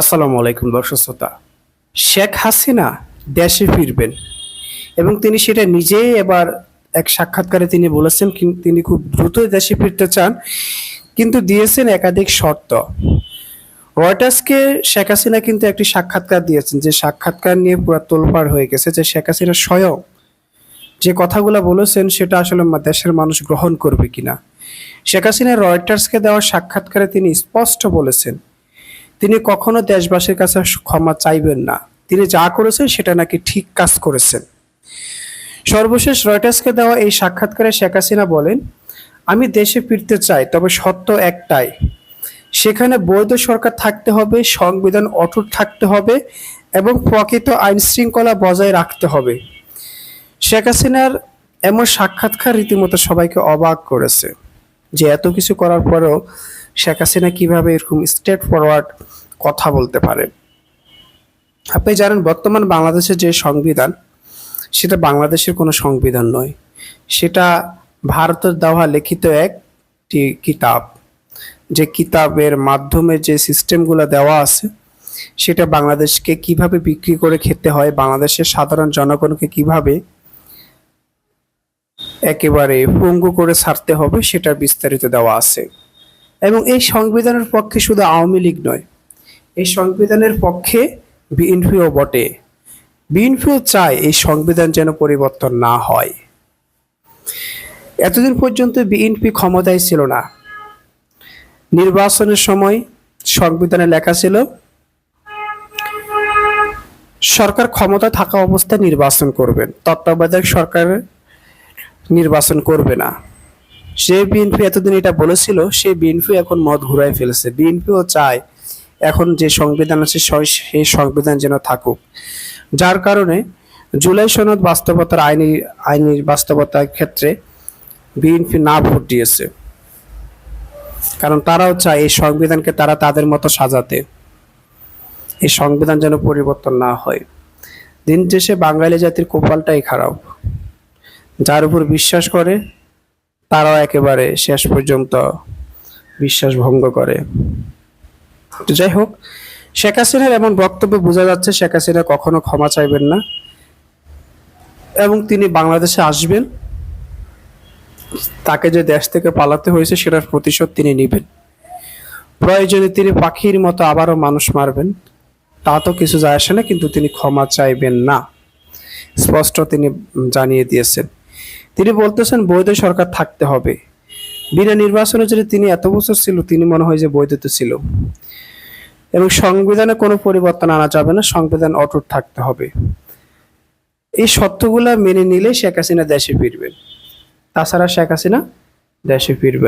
আসসালামু আলাইকুম দর্শক শ্রোতা। শেখ হাসিনা দেশে ফিরবেন এবং তিনি সেটা নিজেই এবার এক সাক্ষাৎকারে তিনি বলেছেন তিনি খুব দ্রুত দেশে ফিরতে চান, কিন্তু দিয়েছেন একাধিক শর্ত। রয়টার্সকে শেখ হাসিনা কিন্তু একটি সাক্ষাৎকার দিয়েছেন, যে সাক্ষাৎকার নিয়ে পুরো তোলপাড় হয়ে গেছে, যে শেখ হাসিনা স্বয়ং যে কথাগুলো বলেছেন সেটা আসলে দেশের মানুষ গ্রহণ করবে কিনা। শেখ হাসিনা রয়টার্সকে দেওয়া সাক্ষাৎকারে তিনি স্পষ্ট বলেছেন তিনি কখনো দেশবাসীর কাছে ক্ষমা চাইবেন না। তিনি যা করেছেন সেটা নাকি ঠিক কাজ করেছেন। সর্বশেষ রয়টার্সকে দেওয়া এই সাক্ষাৎকারে শেখ হাসিনা বলেন, আমি দেশে ফিরতে চাই, তবে সত্য একটাই। সেখানে বৈধ সরকার থাকতে হবে, সংবিধান অটুট থাকতে হবে এবং প্রকৃত আইন শৃঙ্খলা বজায় রাখতে হবে। শেখ হাসিনার এমন সাক্ষাৎকার রীতিমতো সবাইকে অবাক করেছে যে এত কিছু করার পরেও শেখ হাসিনা কীভাবে এরকম স্ট্রেট ফরওয়ার্ড কথা বলতে পারে আপনি জানেন, বর্তমান বাংলাদেশের যে সংবিধান, সেটা বাংলাদেশের কোনো সংবিধান নয়। সেটা ভারতের দেওয়া লিখিত একটি কিতাব। যে কিতাবের মাধ্যমে যে সিস্টেমগুলো দেওয়া আছে, সেটা বাংলাদেশকে কীভাবে বিক্রি করে খেতে হয়, বাংলাদেশের সাধারণ জনগণকে কীভাবে একেবারে পঙ্গু করে ছাড়তে হবে, সেটার বিস্তারিত দেওয়া আছে। এবং এই সংবিধানের পক্ষে শুধু আওয়ামী লীগ নয়, এই সংবিধানের পক্ষে বিএনপিও বটে। বিএনপিও চায় এই সংবিধান যেন পরিবর্তন না হয়। এতদিন পর্যন্ত বিএনপি ক্ষমতায় ছিল না। নির্বাচনের সময় সংবিধানে লেখা ছিল, সরকার ক্ষমতা থাকা অবস্থায় নির্বাচন করবেন, তত্ত্বাবধায়ক সরকার নির্বাচন করবে না। সে বিএনপি এতদিন এটা বলেছিল, সে বিএনপি এখন মত ঘুরাই ফেলেছে। বিএনপিও চায় এখন যে সংবিধান আছে, সেই সংবিধান যেন থাকুক। যার কারণে জুলাই সনদ বাস্তবতার আইনি আইনি বাস্তবতার ক্ষেত্রে বিএনপি না ভোট দিয়েছে। কারণ তারাও চায় এই সংবিধানকে তারা তাদের মতো সাজাতে। এই সংবিধান যেন পরিবর্তন না হয়। দিন শেষে বাঙালি জাতির কপালটাই খারাপ। যার উপর বিশ্বাস করে তারাও একেবারে শেষ পর্যন্ত বিশ্বাস ভঙ্গ করে যাই হোক, শেখ হাসিনার এমন বক্তব্য বোঝা যাচ্ছে শেখ হাসিনা কখনো ক্ষমা চাইবেন না। এবং তিনি বাংলাদেশে আসবেন, তাকে যে দেশ থেকে পালাতে হয়েছে সেটার প্রতিশোধ তিনি নেবেন। প্রয়োজনে তিনি পাখির মতো আবারও মানুষ মারবেন। তা তো কিছু যায় আসে না, কিন্তু তিনি ক্ষমা চাইবেন না। স্পষ্ট তিনি জানিয়ে দিয়েছেন। তিনি বলতেছেন, বৈধ সরকার থাকতে হবে। বিনা নির্বাচনে যদি তিনি এত বছর ছিল, তিনি মনে হয় যে বৈধতে ছিল। এবং সংবিধানে কোনো পরিবর্তন আনা যাবে না, সংবিধান অটুট থাকতে হবে। এই সত্যগুলা মেনে নিলে শেখ হাসিনা দেশে ফিরবেন। তাছাড়া শেখ হাসিনা দেশে ফিরবেন